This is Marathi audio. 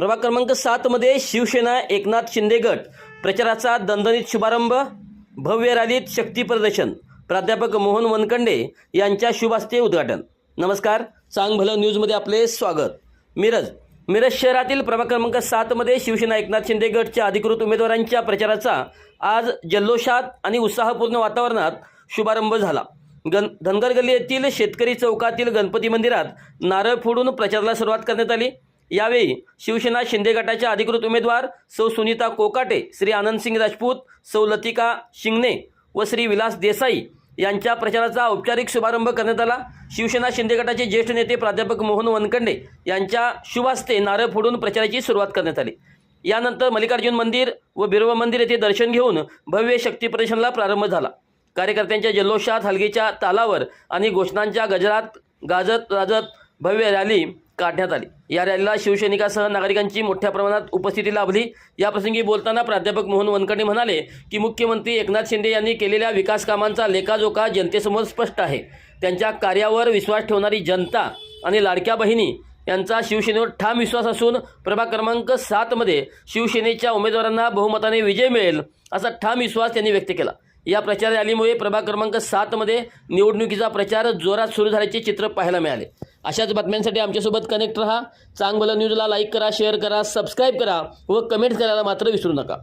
क्रमांक सातमध्ये शिवसेना एकनाथ शिंदे गट. प्रचाराचा दणदणीत शुभारंभ भव्य रॅलीत शक्ती प्रदर्शन. प्राध्यापक मोहन वनकंडे यांच्या शुभ उद्घाटन. नमस्कार चांग भलं न्यूजमध्ये आपले स्वागत. मिरज मिरज शहरातील प्रभाग क्रमांक सातमध्ये शिवसेना एकनाथ शिंदे गटच्या अधिकृत उमेदवारांच्या प्रचाराचा आज जल्लोषात आणि उत्साहपूर्ण वातावरणात शुभारंभ झाला. गण धनगर गल्ली येथील शेतकरी चौकातील गणपती मंदिरात नारळ फोडून प्रचाराला सुरुवात करण्यात आली. यावेळी शिवसेना शिंदे गटाच्या अधिकृत उमेदवार सौ सुनीता कोकाटे श्री आनंदसिंग राजपूत सौ लतिका शिंगणे व श्री विलास देसाई यांच्या प्रचाराचा औपचारिक शुभारंभ करण्यात आला. शिवसेना शिंदे गटाचे ज्येष्ठ नेते प्राध्यापक मोहन वनकंडे यांच्या शुभहस्ते नारळ फोडून प्रचाराची सुरुवात करण्यात आली. यानंतर मल्लिकार्जुन मंदिर व बिरोबा मंदिर येथे दर्शन घेऊन भव्य शक्ती प्रदर्शनाला प्रारंभ झाला. कार्यकर्त्यांच्या जल्लोषात हलगीच्या तालावर आणि घोषणांच्या गजरात गाजत राजत भव्य रॅली काढण्यात आली. या रॅलीला शिवसैनिकासह नागरिकांची मोठ्या प्रमाणात उपस्थिती लाभली. याप्रसंगी बोलताना प्राध्यापक मोहन वनकडे म्हणाले की मुख्यमंत्री एकनाथ शिंदे यांनी केलेल्या विकास कामांचा लेखाजोखा जनतेसमोर स्पष्ट आहे. त्यांच्या कार्यावर विश्वास ठेवणारी जनता आणि लाडक्या बहिणी यांचा शिवसेनेवर ठाम विश्वास असून प्रभाग क्रमांक सातमध्ये शिवसेनेच्या उमेदवारांना बहुमताने विजय मिळेल असा ठाम विश्वास त्यांनी व्यक्त केला. या प्रचार रॅलीमुळे प्रभाग क्रमांक सातमध्ये निवडणुकीचा प्रचार जोरात सुरू झाल्याचे चित्र पाहायला मिळाले. अशाच बातम्यांसाठी आमच्यासोबत कनेक्ट रहा. चांगलं न्यूजला लाईक करा शेअर करा सबस्क्राईब करा व कमेंट करायला मात्र विसरू नका.